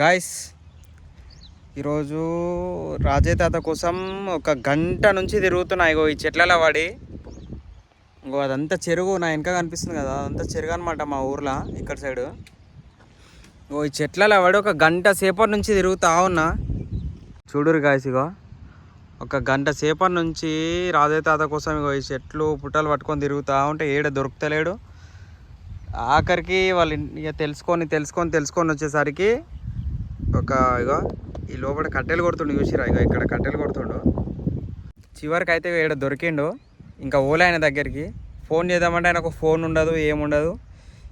Guys ఈరోజు రాజయ్య తాత కోసం ఒక గంట నుంచి తిరుగుతున్నా ఇగో ఈ చెట్లలో పడి ఇంకో అదంతా చెరువు నా వెనక కనిపిస్తుంది కదా అదంతా చెరువు అనమాట మా ఊర్లో ఇక్కడ సైడు. ఓ ఈ చెట్లలో పడి ఒక గంట సేపటి నుంచి తిరుగుతా ఉన్నా. చూడురు గాయస్ ఇగో ఒక గంట సేపటి నుంచి రాజయ్య తాత కోసం ఇగో ఈ చెట్లు పుట్టలు పట్టుకొని తిరుగుతా ఉంటే ఏడ దొరుకుతలేడు. ఆఖరికి వాళ్ళు ఇక తెలుసుకొని తెలుసుకొని తెలుసుకొని వచ్చేసరికి ఒక ఇగో ఈ లోపల కట్టెలు కొడుతుండు చూసిరా ఇగో ఇక్కడ కట్టెలు కొడుతుండు. చివరికి అయితే ఇక్కడ దొరికిండు. ఇంకా ఓలే ఆయన దగ్గరికి. ఫోన్ చేద్దామంటే ఆయనకు ఫోన్ ఉండదు ఏముండదు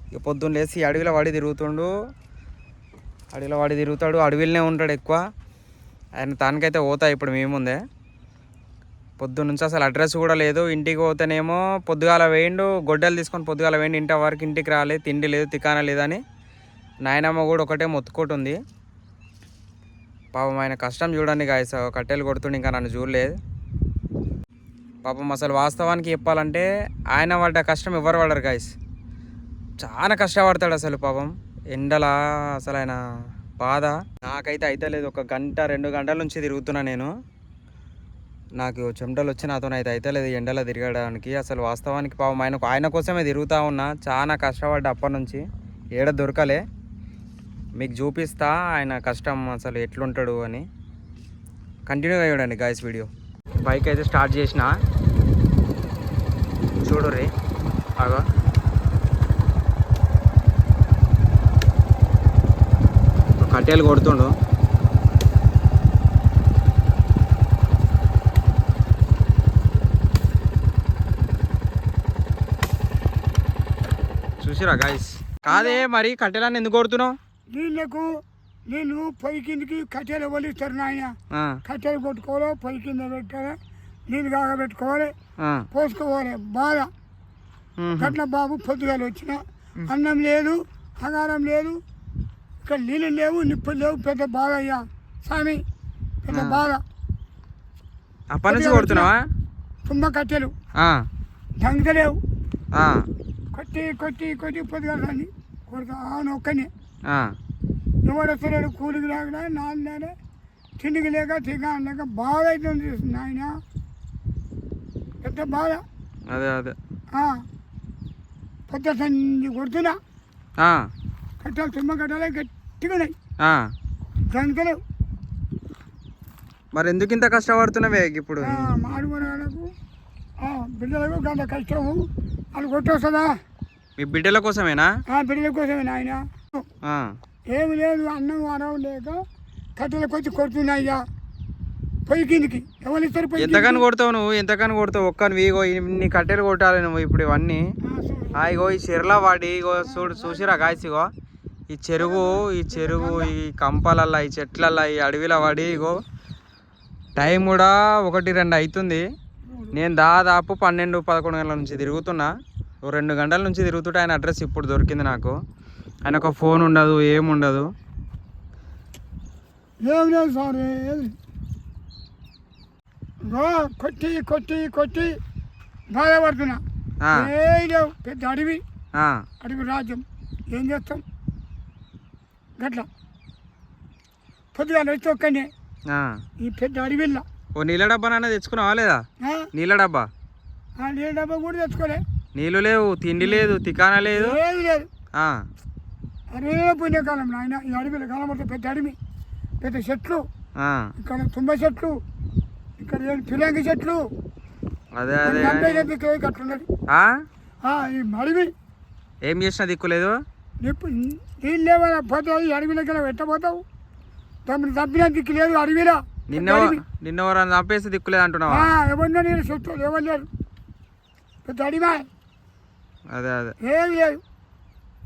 ఇక పొద్దున్న లేచి అడవిలో వాడి తిరుగుతుండు. అడవిలో వాడి తిరుగుతాడు అడవిలోనే ఉంటాడు ఎక్కువ. ఆయన తనకైతే పోతా ఇప్పుడు మేముందే పొద్దున్న నుంచి అసలు అడ్రస్ కూడా లేదు. ఇంటికి పోతేనేమో పొద్దుగాల వేయండు గొడ్డలు తీసుకొని పొద్దుగాల వేయండి. ఇంటి వరకు ఇంటికి రాలేదు తిండి లేదు తికాన లేదని. నాయనమ్మ కూడా ఒకటే మొత్తుకుంటుంది పాపం ఆయన కష్టం చూడండి గాయస్ కట్టెలు కొడుతుండే ఇంకా నన్ను చూడలేదు. పాపం అసలు వాస్తవానికి చెప్పాలంటే ఆయన పడ్డ కష్టం ఎవరు పడరు గాయస్ చాలా కష్టపడతాడు అసలు పాపం. ఎండల అసలు ఆయన బాధ. నాకైతే అయితే లేదు. ఒక గంట రెండు గంటల నుంచి తిరుగుతున్నా నేను. నాకు చెమటలు వచ్చి నాతో అయితే అయితే లేదు ఎండలో తిరగడానికి. అసలు వాస్తవానికి పాపం ఆయన ఆయన కోసమే తిరుగుతూ ఉన్నా. చాలా కష్టపడ్డా అప్పటి నుంచి. ఏడ దొరకలే. మీకు చూపిస్తా ఆయన కష్టం అసలు ఎట్లుంటాడు అని. కంటిన్యూగా చూడండి గాయస్ వీడియో బైక్ అయితే స్టార్ట్ చేసిన. చూడు రే. అగో కట్టెలు కొడుతుండు. చూసిరా గాయస్ కాదే మరి కట్టెలన్నీ ఎందుకు కొడుతున్నావు? నీళ్ళకు నీళ్ళు పొయ్యి కిందకి కట్టెలు వలిస్తారు నాయన. కట్టెలు కొట్టుకోవాలి పొయ్యి కింద పెట్టాలి నీళ్ళు కాగబెట్టుకోవాలి పోసుకోవాలి. బాధ. గట్ల బాబు పొద్దుగాల వచ్చిన. అన్నం లేదు ఆహారం లేదు. ఇక్కడ నీళ్ళు లేవు నిప్పులు లేవు పెద్ద బాధ అయ్యా. స్వామి పెద్ద బాధ. అప్పటి నుంచి కొడుతున్నావా? తుమ్మ కట్టెలు. దంగలేవు కొట్టి కొట్టి కొట్టి పొద్దుగాల రాని. కొడతా ఒక్కనే ఆ. ఎవడు వస్తలేడు కూలికి లేక నాన్న తిండికి లేక తిగా లేక బాగా అవుతుంది నాయన. పెద్ద బాధ. అదే అదే. పొద్దు సంజి కొడుతున్నా. కట్టాలి తుమ్మ కట్టాలి గట్టిగా ఉన్నాయి. దానికలేవు మరి ఎందుకు ఇంత కష్టపడుతున్నావే ఇప్పుడు? మాడుమనకు బిడ్డలకు గంట కష్టము. వాళ్ళు కొట్టొస్తుందా మీ బిడ్డల కోసమేనా? బిడ్డల కోసమే నాయన. ఆ, ఏమి లేదు అన్నం వరం లేక కట్టెలకు వచ్చి కొడుతున్నాయ్యా. పొయ్యి కిందికి. ఎవరు ఇస్తారు పొయ్యి ఎంతకని కొడతావు నువ్వు? ఎంతకని కొడతావు? ఒక్కని ఇగో ఇన్ని కట్టెలు కొట్టాలి నువ్వు ఇప్పుడు ఇవన్నీ. ఆ, ఇగో ఈ చెరువులో వాడి ఇగో చూడు చూసిరా ఇగో. ఈ చెరువు ఈ చెరువు ఈ కంపలల్లా ఈ చెట్లల్లా ఈ అడవిలో వాడి ఇగో. టైం కూడా ఒకటి రెండు అవుతుంది నేను దాదాపు పన్నెండు పదకొండు గంటల నుంచి తిరుగుతున్నా. ఓ రెండు గంటల నుంచి తిరుగుతుంటే ఆయన అడ్రస్ ఇప్పుడు దొరికింది నాకు. ఆయన ఒక ఫోన్ ఉండదు ఏముండదు ఏం లేదు సార్ కొట్టి కొట్టి కొట్టి బాధపడుతున్నా ఏ లేవు పెద్ద అడవి. అడవి రాజ్యం. ఏం చేస్తాం? గట్ల. పొద్దుగాల వచ్చి ఒక్కనే. ఈ పెద్ద అడవిలో ఓ నీళ్ళ డబ్బానైనా తెచ్చుకున్నావా లేదా? నీళ్ళ డబ్బా? ఆ నీళ్ళ డబ్బా కూడా తెచ్చుకోలే. నీళ్ళు లేవు తిండి లేదు తికానా లేదు. లేదు. అడవిలో పుణ్యకాలం నాయన ఈ అడవిలో కనబడితే పెద్ద అడవి పెద్ద చెట్లు ఇక్కడ తుమ్మ చెట్లు ఇక్కడ ఏం పిరంగి చెట్లు. అదే అదే. ఈ అడవి. ఏం చేసినా దిక్కులేదు నీళ్ళు లేవా పోతే ఈ అడవిలోకి వెళ్ళి పెట్టబోతావు. తమను తప్పిన దిక్కు లేదు అడవిలో. నిన్న అడవి. నిన్న ఎవరన్నా చంపేసి దిక్కులేదు అంటున్నావా? ఎవరినో నేను చెప్తాను ఎవరు లేరు పెద్ద అడివా అదే అదే. ఏం లేదు.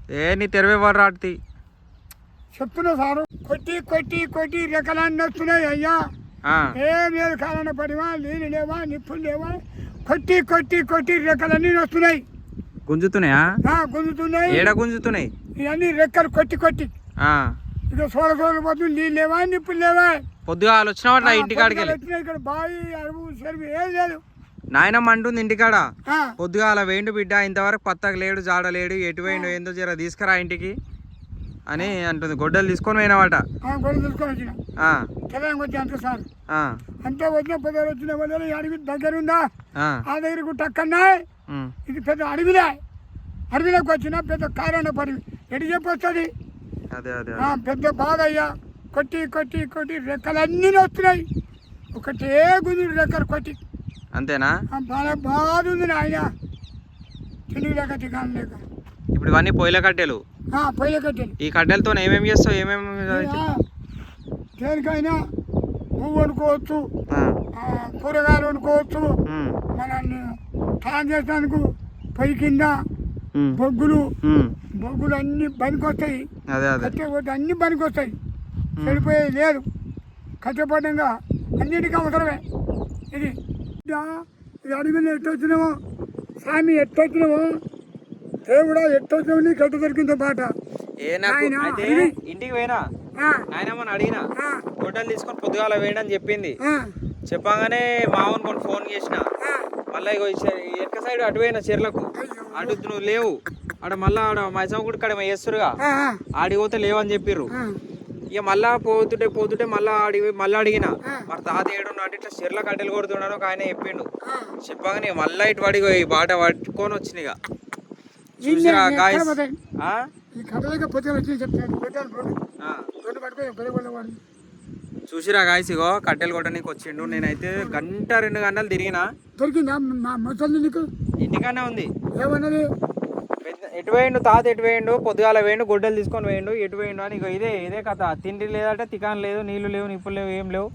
ఏ నీ తెరవే వాడు చెప్తున్నా సారు. కొట్టి కొట్టి కొట్టి రెక్కలన్నీ వస్తున్నాయి అయ్యా. ఏం లేదు కాలన పడివా నీళ్ళు లేవా నిప్పులు లేవా? కొట్టి కొట్టి కొట్టి రెక్కలన్నీ వస్తున్నాయి. గుంజుతున్నాయా? గుంజుతున్నాయి. ఏడ గుంజుతున్నాయి? ఇవన్నీ రెక్కలు కొట్టి కొట్టి. ఇక సోల సోల పోతు నీళ్ళు లేవా నిప్పులు లేవా? పొద్దుగా వచ్చినావట నా ఇంటికాడికి ఇక్కడ బావి అరువు చెరువు ఏం లేదు. నాయనమ్మ అంటుంది ఇంటికాడ. ఆ, పొద్దుగా అలా వేయండు బిడ్డ ఇంతవరకు పత్తకు లేడు జాడ లేడు ఎటు వేయండు ఏందో జర తీసుకురా ఇంటికి అని అంటుంది. గొడ్డలు తీసుకొని పోయినావట. ఆ గొడవ తీసుకొని వచ్చిన. తెలంగాణ వచ్చి అంత సార్. అంతా వచ్చిన పొద్దులు వచ్చిన అడవి దగ్గర ఉందా ఆ, దగ్గరకు టక్కన్నా ఇది పెద్ద అడవిలే. అడవిలోకి వచ్చిన పెద్ద కారణ పడి ఎటు అదే ఆ, పెద్ద బాధ అయ్యా కొట్టి కొట్టి కొట్టి రెక్కలన్నీ వస్తున్నాయి ఒకటే గుంజుడు రెక్కలు కొట్టి. అంతేనా? ఆ, బాగా బాధ ఉంది నాయన. తిండి లేక తికాను లేక. ఇప్పుడు ఇవన్నీ పొయ్యిల కట్టెలు. ఆ, పొయ్యి కట్టెలు. ఈ కట్టెలతో ఏమేమి చేస్తావు? ఏమేమి దేనికైనా పువ్వు వండుకోవచ్చు కూరగాయలు వండుకోవచ్చు మనల్ని స్నానం చేసేందుకు పొయ్యి కింద బొగ్గులు బొగ్గులు అన్ని పనికొస్తాయి. అదే అదే. కట్టె కొట్టి అన్ని పనికొస్తాయి. చెడిపోయేది లేదు. కట్టెపడంగా అన్నిటికీ అవసరమే. ఇది ఇదా, ఇది అడిగిన ఎట్టొచ్చినావో? స్వామి ఎట్టొచ్చినావో? దేవుడా ఎట్టొచ్చినావు? నీ కట్టు దొరికిందో పాట. ఇంటికి పోయినా? నాయనమ్మని అడిగినా గొడ్డలు తీసుకొని పొద్దుగాల వేయండి అని చెప్పింది. చెప్పగానే మామూలు కొన్ని ఫోన్ చేసిన. మళ్ళీ ఇగో ఈ ఈ వెనక సైడ్ అటు పోయిన చీరలకు. అటు నువ్వు లేవు. ఆడ మళ్ళా ఆడ మైసమ్మ గుడి కాడ చేస్తురుగా ఆ, ఆ, ఆడికి పోతే లేవని చెప్పిర్రు. ఇక మళ్ళా పోతుంటే పోతుంటే మళ్ళా ఆడికి మళ్ళీ అడిగిన. మరి తాత ఏడున్నాడు ఇట్లా చీరల కట్టెలు కొడుతున్నాడు ఒక ఆయన చెప్పిండు. చెప్పగానే మళ్ళా ఇటు పడిగో ఈ బాట పట్టుకొని వచ్చింది ఇక. చూసిరా గాయస్? చూసిరా గాయస్ ఇగో కట్టెలు కొట్టడానికి వచ్చిండు. నేనైతే గంట రెండు గంటలు తిరిగినా. దొరికిందా? మా ముసలి నీకు? ఇంటికానే ఉంది. ఏమన్నది? ఎటు వేయండు తాత ఎటు వేయండు? పొద్దుగాల వేయండు గొడ్డలు తీసుకొని వేయండు ఎటు వేయండు అని ఇదే ఇదే కథ. తిండి లేదట తికాన్ లేదు నీళ్ళు లేవు నిప్పులు లేవు ఏం లేవు.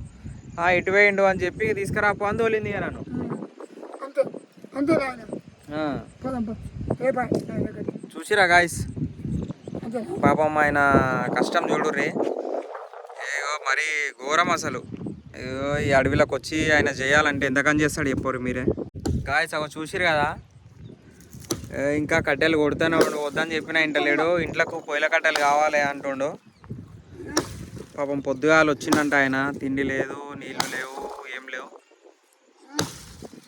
ఆ ఎటు వేయండు అని చెప్పి తీసుకురా పో అని తోలింది ఇక నన్ను. చూసిరా గాయస్? పాపం ఆయన కష్టం చూడుర్రి. ఏగో మరి ఘోరం అసలు. ఈ అడవిలోకి వచ్చి ఆయన చేయాలంటే ఎంతకని చేస్తాడు చెప్పరు మీరే. గాయస్ అగో చూసిరు కదా? ఇంకా కట్టెలు కొడుతూనే ఉండు. వద్దని చెప్పిన ఇంటలేడు ఇంట్లోకి పొయ్యిల కట్టెలు కావాలి అంటుండు. పాపం పొద్దుగాలు వచ్చిందంట ఆయన. తిండి లేదు నీళ్ళు లేవు ఏం లేవు.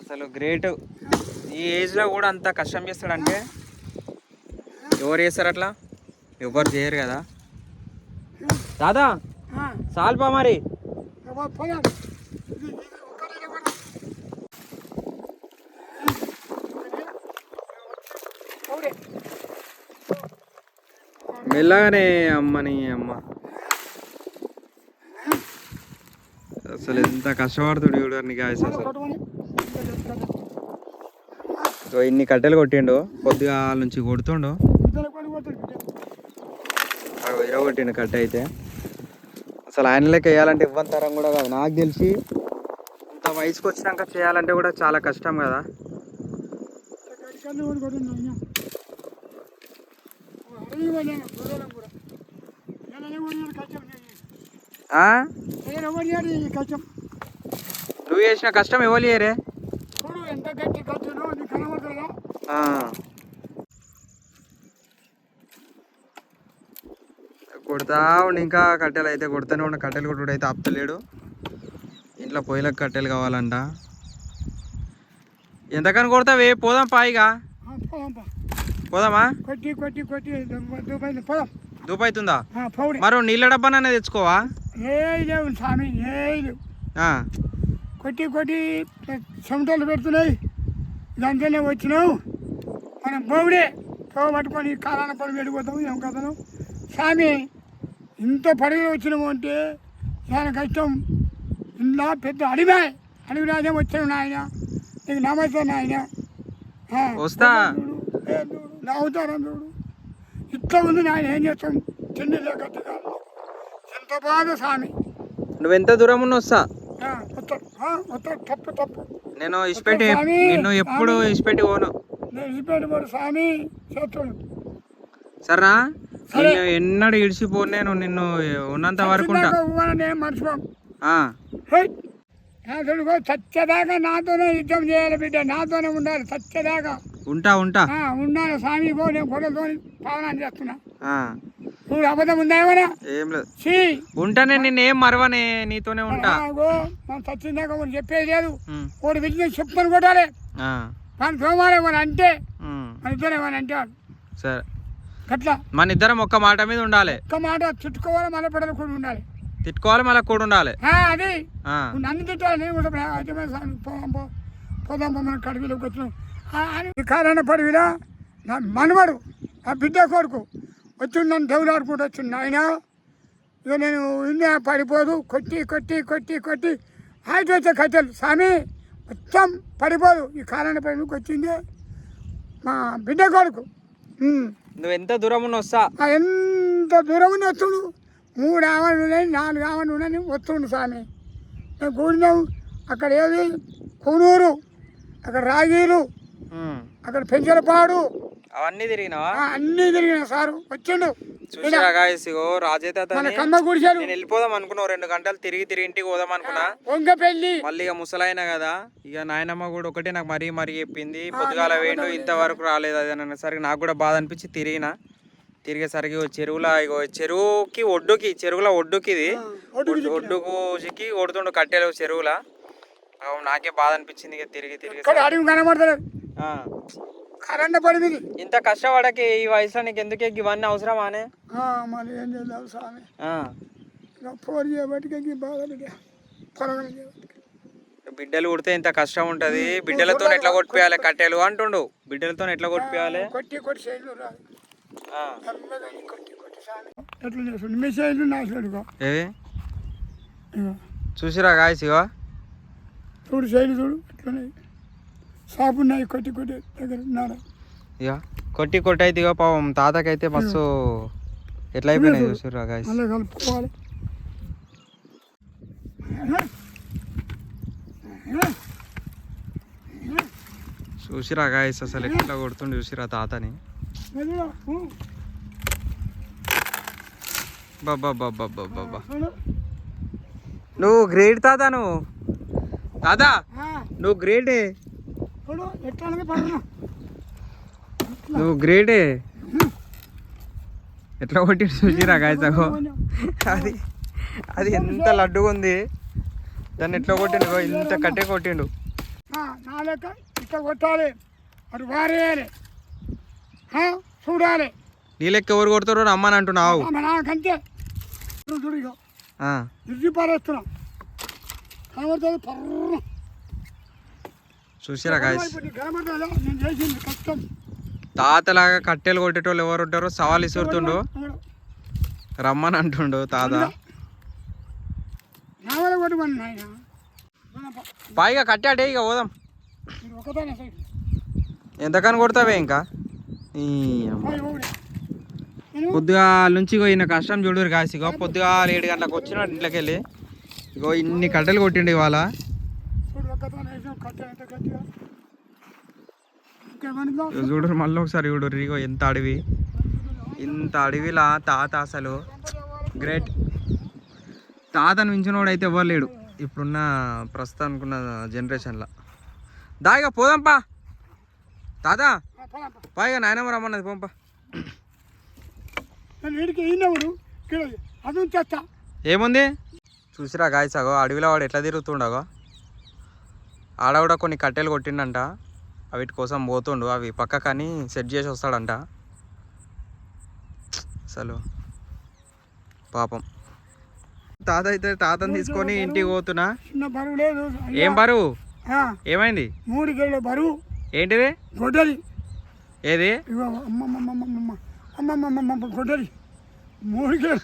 అసలు గ్రేట్. ఈ ఏజ్లో కూడా అంత కష్టం చేస్తాడంటే ఎవరు చేస్తారు అట్లా? ఎవరు చేయరు కదా. దాదా సాల్పా మరి రేపా పోదాం ఇది- ఇది ఒక్కటే కూడా. అవునే. మెల్లగానే అమ్మని అమ్మ. అసలు ఎంత కష్టపడుతుడు చూడండి గాయస్ అసలు. సో ఇన్ని కట్టెలు కొట్టిండు పొద్దుగా నుంచి కొడుతుండు. ఇద్దరు పడి ఇరగొట్టిండు కట్ట అయితే. అసలు ఆయన లెక్క వేయాలంటే ఇవ్వని తరం కూడా కాదు. నాకు తెలిసి ఇంత వయసుకు వచ్చినాక చేయాలంటే కూడా చాలా కష్టం కదా. నువ్వు చేసిన కష్టం ఎవరు చేయరే? కొడతా ఉండి ఇంకా కట్టెలు అయితే కొడతానే ఉండి. కట్టెలు కొట్టుడు అయితే ఆపుతలేడు. ఇంట్లో పొయ్యిలకు కట్టెలు కావాలంట. ఎంతకని కొడతావే? పోదాం పాయిగా పోదామా? కొట్టి కొట్టి కొట్టి. దుబాయ్ పోదాం. దూపైతుందా పౌడి మరో నీళ్ళ డబ్బాననే తెచ్చుకోవా? ఏ లేవు స్వామి ఏ లేవు. ఆ. కొట్టి కొట్టి చెమటలు పెడుతున్నాయి. దాంట్లోనే వచ్చినావు మనం బౌడే పో పట్టుకొని కాలాన పడి వెళ్ళిపోతాం ఏం కథను స్వామి ఇంత పడగలు వచ్చినాము అంటే చాలా కష్టం. ఇంట్లో పెద్ద అడివే. అడవి రాజా వచ్చాడు నాయన. నీకు నమస్తే నాయన. వస్తా. చూడు, ఏ చూడు, ఇట్లా ఉంది నాయన ఏం చేస్తాం? తిండి లేక. ఎంత బాధ స్వామి. నువ్వు ఎంత దూరం ఉన్న వస్తా. తప్పు తప్పు. నేను ఇసిపెట్టి స్వామి, నిన్ను ఎప్పుడు. ఇసిపెట్టి పోను. నేను ఇచ్చిపెట్టుబడి స్వామి సరేనా? సరే. నిన్ను ఎన్నడూ ఇడిచిపోను నేను నిన్ను ఉన్నంత వరకు నేను సత్యదాకా నాతోనే యుద్ధం చేయాలి బిడ్డ నాతోనే ఉండాలి సత్యదాకా ఉంటా ఉంటా. ఉండాలి స్వామి పో నేను పావనాన్ని చేస్తున్నా. నువ్వు అబద్ధం ఉందా ఏమన్నా ఏం లేదు. చీ. ఉంటానే నిన్ను ఏం మరవనే నీతోనే ఉంటా. మనం సత్యదాకా ఒకటి చెప్పేది లేదు. ఒకటి వెళ్ళి చెప్పుకొని కొట్టాలి. కానీ సోమాలి ఏమని అంటే. మన ఇద్దరు అంటే. సరే. గట్లా. మన ఇద్దరం ఒక్క మాట మీద ఉండాలి. ఒక్క మాట చుట్టుకోవాలి మళ్ళీ బిడ్డలు కూడా ఉండాలి. తిట్టుకోవాలి మళ్ళీ కూడా ఉండాలి. ఆ, అది. నన్ను తిట్టాలి నేను కూడా పోదాం పో. పోదాం పో మనం కడివిలోకి వచ్చినాం. కారణ పడివిలా నా మనవడు నా బిడ్డ కొడుకు వచ్చి నన్ను దేవులాడుకుంటూ వచ్చింది నాయన. ఇక నేను ఇన్న పడిపోదు కొట్టి కొట్టి కొట్టి కొట్టి ఆయితే వచ్చే కట్టెలు స్వామి మొత్తం పడిపోదు. ఈ కారణ పడికి వచ్చింది. మా బిడ్డ కొడుకు. నువ్వు ఎంత దూరం వస్తా? ఎంత దూరం వస్తుడు? మూడు ఆవలు నాలుగు ఆవలు ఉన్నాయి వస్తుండు స్వామి. మేము కూడినాం అక్కడ ఏది? కూనూరు అక్కడ రాగీలు ఉమ్. అక్కడ పెంచలపాడు అవన్నీ తిరిగినావా? ఆ, అన్నీ తిరిగిన సారు. వచ్చిండు. చూసిరా గాయస్ ఇగో రాజే మన తాతని కమ్మ నేను వెళ్ళిపోదాం అనుకున్నావు రెండు గంటలు తిరిగి తిరిగి ఇంటికి పోదాం అనుకున్నా. వంగ మళ్ళీ ఇక ముసలైన కదా ఇక నాయనమ్మ కూడా ఒకటే నాకు మరీ మరీ చెప్పింది. పొద్దుగాల వేయండు ఇంతవరకు రాలేదు అది అనేసరికి నాకు కూడా బాధ అనిపించి తిరిగిన. తిరిగేసరికి చెరువుల ఇగో చెరువుకి ఒడ్డుకి చెరువుల ఒడ్డుకి ఇది ఒడ్డు- ఒడ్డుకు చిక్కి కొడుతుండు కట్టెలు చెరువుల. నాకే బాధ అనిపించింది ఇక తిరిగి తిరిగి అడిగి కనబడతలేదు. కరెంట్ పడింది ఇంత కష్టపడకి ఈ వయసులో నీకు ఎందుకే ఇవన్నీ అవసరమానే మరి ఏం చేద్దాం స్వామి చేయబట్టి బాధ బిడ్డలు కుడితే ఇంత కష్టం ఉంటది. బిడ్డలతో ఎట్లా కొట్టిపోయాలి కట్టెలు అంటుండు. బిడ్డలతో ఎట్లా కొట్టిపోయాలి కొట్టి కొట్టి స్వామి ఎట్లా చేస్తుంది ఏవి ఇగో. చూసిరా గాయస్ ఇగో? చూడు శైలి చూడు ఎట్లున్నాయి. షాపు ఉన్నాయి కొట్టి కొట్టి దగ్గర ఉన్నారు ఇక కొట్టి కొట్టి అయితే ఇగో పాపం తాతకైతే మస్తు ఎట్లా అయిపోయినాయి చూసిరా గాయస్ మళ్ళీ కలుపుకోవాలి. చూసిరా గాయస్ అసలు ఎట్లా కొడుతుండు చూసిరా తాతని. బాబా బాబా బాబా చూడు. నువ్వు గ్రేట్ తాత నువ్వు. తాత నువ్వు గ్రేటే. ఎట్లా నువ్వు గ్రేటే ఎట్లా కొట్టి చూసిరా గాయస్ అగో. అది అది ఎంత లడ్డుగా ఉంది. దాన్ని ఎట్లా కొట్టిండు ఇంత కట్టే కొట్టిండు. నా లెక్క కొట్టాలి. అటు వారేయాలి. ఆ, చూడాలి. నీ లెక్క ఎవరు కొడతారో రమ్మని అంటున్నావు. నాకంతే చూడు ఇరిచి పారేస్తున్నాం కనబడుతుంది పర్ర చూసిరా గాయస్ తాతలాగా కట్టెలు కొట్టేటోళ్ళు ఎవరు ఉంటారో సవాల్ ఇసురుతుండు. రమ్మని అంటుండు తాత. పైగా కట్టాడే ఇక పోదాం. ఎంతకని కొడతావే ఇంకా? పొద్దుగాల నుంచి ఇగో ఈయన కష్టం చూడరు కాసి ఇగో పొద్దుగాల ఏడు గంటలకు వచ్చినాడు ఇంట్లోకి వెళ్ళి ఇగో ఇన్ని కట్టెలు కొట్టిండు ఇవాళ చూడు ఒక్కదానే వేసాం కట్టాను ఎంత గట్టిగా ఇంకేమనుకో ఇగో చూడరు మళ్ళీ ఒకసారి చూడరు ఇగో ఎంత అడవి. ఇంత అడవిలా తాత అసలు. గ్రేట్ తాతను మించినోడు అయితే ఎవరు లేడు. ఇప్పుడున్న ప్రస్తుతానికి ఉన్న జనరేషన్లో దాయిగా పోదాంపా తాత. పైగా నాయనమ్మ రమ్మన్నది పోంపా ఏముంది? చూసిరా గాయసాగో అడవిలో వాడు ఎట్లా తిరుగుతుండగో ఆడ కూడా కొన్ని కట్టెలు కొట్టిండంట. వీటి కోసం పోతుండు. అవి పక్కకని సెట్ చేసి వస్తాడంట. అసలు పాపం. తాత అయితే తాతని తీసుకొని ఇంటికి పోతున్నా. చిన్న బరువు లేదు. ఏం బరువు? ఏమైంది? మూడు కిలో బరువు. ఏంటిది? గొడ్డలి. ఏది? గొడ్డలి. మూడు కిలో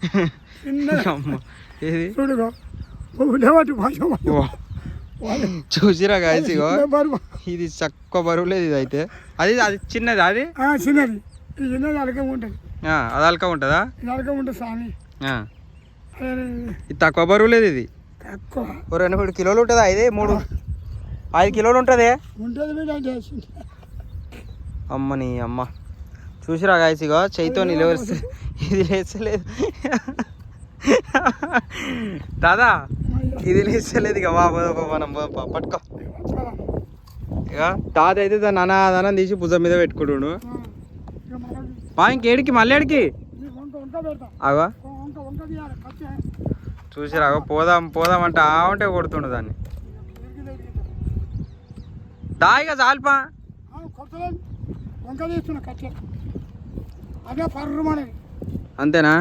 చిన్న అమ్మ. ఏది? చూడుగో లేవటి భాష. చూసిరా గాయస్ ఇగో. ఇది చక్క బరువు లేదు ఇది అయితే. అది అది చిన్నది అది? చిన్నది. చిన్నది అలక ఉంటుంది. అది అల్క ఉంటుందా? అలక ఉంటుంది స్వామి. ఇది తక్కువ బరువు లేదు ఇది? తక్కువ. రెండు మూడు కిలోలు ఉంటుందా ఇది? మూడు ఐదు కిలోలు ఉంటుంది? అమ్మని అమ్మ చూసిరా గాయస్ ఇగో చేయితో నిలవరిస్తే ఇది లేచలేదు దాదా ఇది లేచలేదు ఇక బాబు మనం పట్టుకో. ఇక తాత అయితే దాని అనాదనం తీసి భుజం మీద పెట్టుకుంటుండు. పా ఇంకేడికి మళ్ళీ అగో చూసిరా అగో పోదాం పోదాం అంటే ఆ ఉంటే కొడుతుండు దాన్ని. దా ఇక చాలుపా అంతేనా?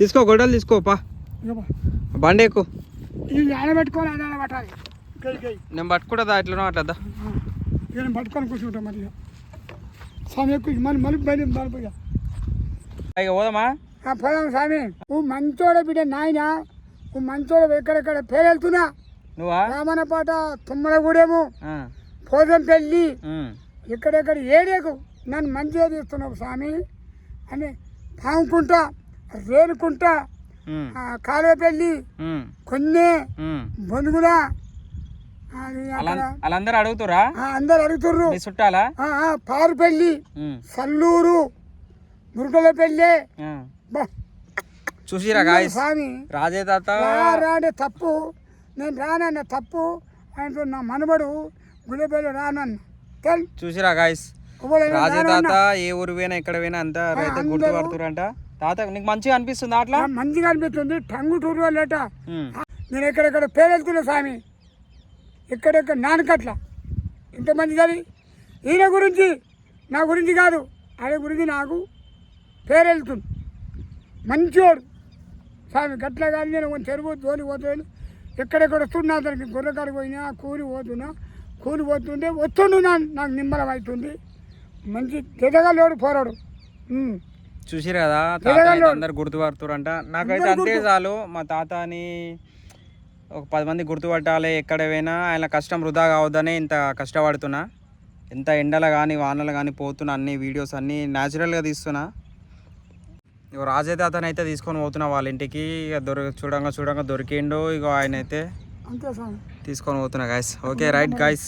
తీసుకో గొడ్డలు తీసుకో పా. ఇక బా. బండి ఎక్కు. ఇది ఆడబట్టాలి గై గై. నేను పట్టుకుంటుందా ఎట్లనో అట్లా ఇక నేను పట్టుకొని కూర్చుంటాం మరి. స్వామి ఎక్కువ మన మలుపు బయట మలుపు ఇక. పోదామా? ఆ పొలం స్వామి. ఓ మంచోడ బిడ్డ నాయన. ఓ మంచోడ ఎక్కడెక్కడ పేరెళ్తున్నా. నువ్వా? రామనపాట తుమ్మలగూడెము. పోదంపల్లి. ఉమ్, ఎక్కడెక్కడ ఏరియాకు నన్ను మంచిగా తీస్తున్నావు స్వామి. అని పాముకుంటా ఆ, కాలువపల్లి కొన్నే. బొనుగుల వాళ్ళందరూ అడుగుతురా అందరు అడుగుతుర్రు? చుట్టాలా? పారుపల్లి సల్లూరు. బా. చూసిరా స్వామి. రాజే తాత. రాడే తప్పు. నేను రానన్న తప్పు. ఆయనతో నా మనబడు గుడిపల్లి రానన్న చూసిరా గాయస్ రాజే. తాత ఏ ఊరు పోయినా ఎక్కడ పోయినా అంతా అందరూ- గుర్తుపడుతురంట తాత నీకు మంచిగా అనిపిస్తుంది అట్లా? మంచిగా అనిపిస్తుంది. టంగుటూరు వాళ్ళట ఉమ్, నేను ఎక్కడెక్కడ పేరెళ్తున్నా స్వామి? ఎక్కడెక్కడ నానకట్ల? ఇంతమంది చదివి? ఈయన గురించి నా గురించి కాదు. ఆయన గురించి నాకు పేరెళ్తుంది మంచోడు. స్వామి గట్ల కానీ నేను కొంచెం చెరువు తోలి పోతాను ఎక్కడెక్కడ వస్తున్నా అతనికి గొర్రెకాడికి పోయినా కూలి పోతున్నా. కూలి పోతుంటే వస్తుండు నాకు నిమ్మలం అవుతుంది. మంచి తిరగలోడు పోరాడు. చూసిరు కదా తాత అందరు గుర్తుపడుతురంట నాకైతే అంతే చాలు. మా తాతని ఒక పది మంది గుర్తుపట్టాలి ఎక్కడ పోయినా. ఆయన కష్టం వృధా కావద్దనే ఇంత కష్టపడుతున్నా. ఎంత ఎండలు కానీ వానలు కానీ పోతున్నా అన్ని వీడియోస్ అన్నీ న్యాచురల్గా తీస్తున్నా. ఇక రాజే తాతని అయితే తీసుకొని పోతున్నా వాళ్ళ ఇంటికి. ఇక దొర చూడంగా చూడంగా దొరికిండు. ఇక ఆయన అయితే తీసుకొని పోతున్నా గాయస్ ఓకే రైట్ గాయస్